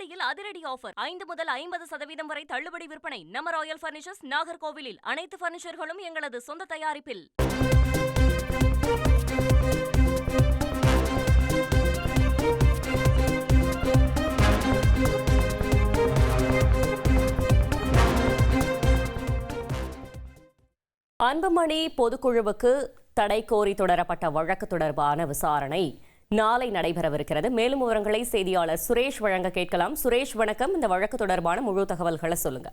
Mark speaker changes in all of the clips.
Speaker 1: ஆடியில் அதிரடி ஆஃபர். ஐந்து முதல் ஐம்பது சதவீதம் வரை தள்ளுபடி விற்பனை. நம்ம ராயல் பர்னிச்சர்ஸ் நாகர்கோவிலில். அனைத்து பர்னிச்சர்களும் எங்களது சொந்த தயாரிப்பில். அன்புமணி பொதுக்குழுவுக்கு தடை கோரி தொடரப்பட்ட வழக்கு தொடர்பான விசாரணை. நாளை நடைபெறவிருக்கிறது. மேலும் விவரங்களை செய்தியாளர் சுரேஷ் வழங்க கேட்கலாம். சுரேஷ் வணக்கம். இந்த வழக்கு தொடர்பான முழு தகவல்களை சொல்லுங்க.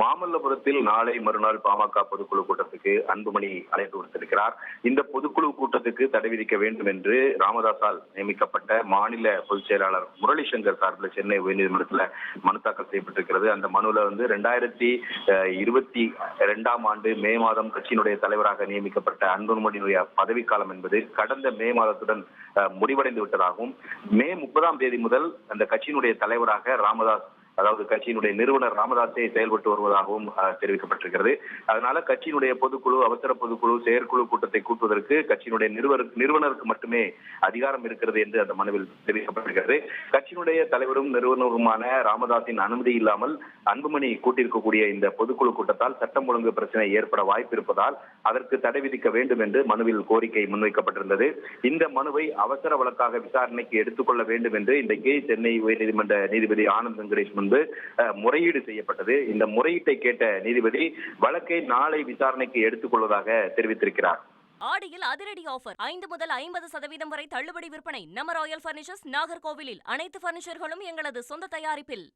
Speaker 2: மாமல்லபுரத்தில் நாளை மறுநாள் பாமக பொதுக்குழு கூட்டத்துக்கு அன்புமணி அழைப்பு விடுத்திருக்கிறார். இந்த பொதுக்குழு கூட்டத்துக்கு தடை விதிக்க வேண்டும் என்று ராமதாசால் நியமிக்கப்பட்ட மாநில பொதுச் செயலாளர் முரளி சங்கர் சார்பில் சென்னை உயர்நீதிமன்றத்தில் மனு தாக்கல் செய்யப்பட்டிருக்கிறது. அந்த மனுவில் வந்து ரெண்டாயிரத்தி இருபத்தி இரண்டாம் ஆண்டு மே மாதம் கட்சியினுடைய தலைவராக நியமிக்கப்பட்ட அன்புமணியினுடைய பதவிக்காலம் என்பது கடந்த மே மாதத்துடன் முடிவடைந்து விட்டதாகவும் மே முப்பதாம் தேதி முதல் அந்த கட்சியினுடைய தலைவராக ராமதாஸ் அதாவது கட்சியினுடைய நிறுவனர் ராமதாஸே செயல்பட்டு வருவதாகவும் தெரிவிக்கப்பட்டிருக்கிறது. அதனால கட்சியினுடைய பொதுக்குழு அவசர பொதுக்குழு செயற்குழு கூட்டத்தை கூட்டுவதற்கு கட்சியினுடைய நிறுவனர் நிறுவனருக்கு மட்டுமே அதிகாரம் இருக்கிறது என்று அந்த மனுவில் தெரிவிக்கப்பட்டிருக்கிறது. கட்சியினுடைய தலைவரும் நிறுவனருமான ராமதாஸின் அனுமதி இல்லாமல் அன்புமணி கூட்டியிருக்கக்கூடிய இந்த பொதுக்குழு கூட்டத்தால் சட்டம் ஒழுங்கு பிரச்சனை ஏற்பட வாய்ப்பு இருப்பதால் அதற்கு தடை விதிக்க வேண்டும் என்று மனுவில் கோரிக்கை முன்வைக்கப்பட்டிருந்தது. இந்த மனுவை அவசர வழக்காக விசாரணைக்கு எடுத்துக்கொள்ள வேண்டும் என்று இன்றைக்கு சென்னை உயர்நீதிமன்ற நீதிபதி ஆனந்த் வெங்கடேஷ் முன்பு முறையீடு செய்யப்பட்டது. இந்த முறையீட்டை கேட்ட நீதிபதி வழக்கை நாளை விசாரணைக்கு எடுத்துக்கொள்வதாக தெரிவித்திருக்கிறார்.
Speaker 1: ஆடியில் அதிரடி ஆஃபர். ஐந்து முதல் ஐம்பது சதவீதம் வரை தள்ளுபடி விற்பனை. நம்ம ராயல் பர்னிச்சர்ஸ் நாகர்கோவிலில் அனைத்து பர்னிச்சர்களும் எங்களது சொந்த தயாரிப்பில்.